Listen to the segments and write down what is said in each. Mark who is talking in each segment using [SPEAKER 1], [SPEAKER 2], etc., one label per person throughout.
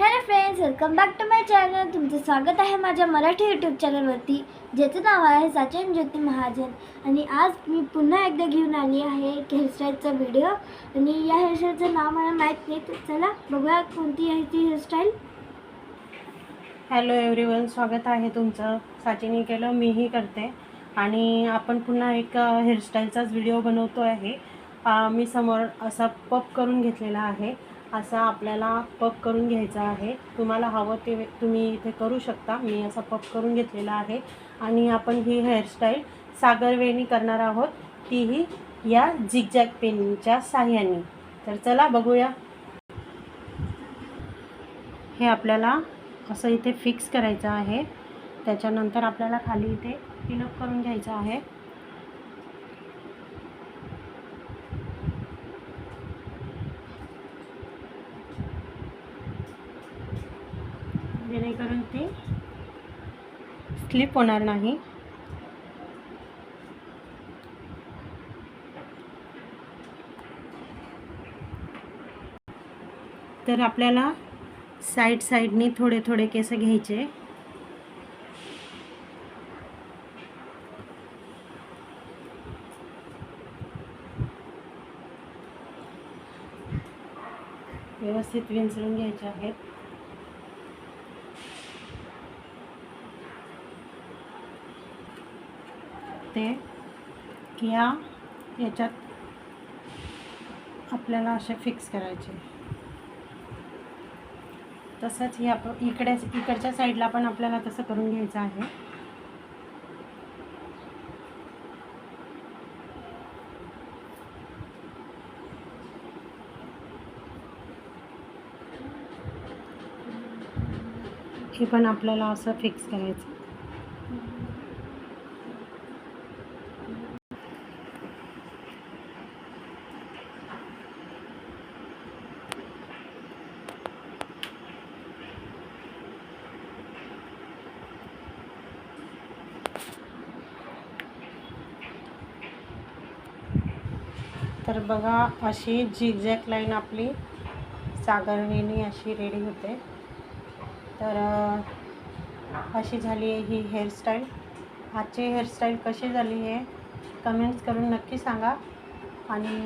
[SPEAKER 1] Hello friends welcome back to my channel तुमचं स्वागत आहे माझ्या मराठी यूट्यूब चॅनलवरती ज्याचं नाव आहे सचिन ज्योती महाजन. आणि आज मी पुन्हा एकदा घेऊन आली आहे एक हेअरस्टाईलचा व्हिडिओ आणि या हेअरस्टाईलचं नाव मला माहीत नाही तर चला बघूया कोणती आहे ती हेअरस्टाईल
[SPEAKER 2] हॅलो एव्हरीवन स्वागत आहे तुमचं. साचिनी केलं मीही करते. आणि आपण पुन्हा एक हेअरस्टाईलचाच व्हिडिओ बनवतो आहे. अ, मी समोर असा पप करून घेतलेला आहे. असा आपल्याला पप करून घ्यायचा आहे. तुम्हाला हवं ते तुम्ही इथे करू शकता. मी असा पप करून घेतलेला आहे. आणि आपण ही हेअरस्टाईल सागरवेणी करणार आहोत. तीही या झिगझॅग पेनच्या साह्याने. तर चला बघूया. हे आपल्याला असं इथे फिक्स करायचं आहे. त्याच्यानंतर आपल्याला खाली इथे पिनअप करून घ्यायचं आहे. जेणेकरून ते स्लिप होणार नाही. तर आपल्याला साईड साईडनी थोडे थोडे केस घ्यायचे. व्यवस्थित विंचरून घ्यायचे आहेत. ते या याच्यात आपल्याला असे फिक्स करायचे. तसंच या इकडे इकडच्या साईडला पण आपल्याला तसं करून घ्यायचं आहे. हे पण आपल्याला असं फिक्स करायचं. तर बघा अशी झिगझॅक लाईन आपली सागरणीनी अशी रेडी होते. तर अशी झाली आहे ही हेअरस्टाईल आजची हेअरस्टाईल कशी झाली आहे कमेंट्स करून नक्की सांगा. आणि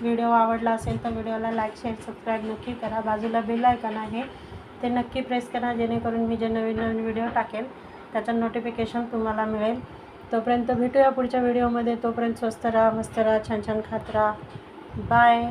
[SPEAKER 2] व्हिडिओ आवडला असेल तर व्हिडिओला लाईक शेअर सबस्क्राईब नक्की करा. बाजूला बेल आयकॉन आहे ते नक्की प्रेस करा जेणेकरून मी जे नवीन नवीन व्हिडिओ टाकेल त्याचं नोटिफिकेशन तुम्हाला मिळेल. तोपर्यंत भेटूया पुढच्या व्हिडिओमध्ये. तोपर्यंत स्वस्त राहा मस्त राहा छान छान खात राहा. बाय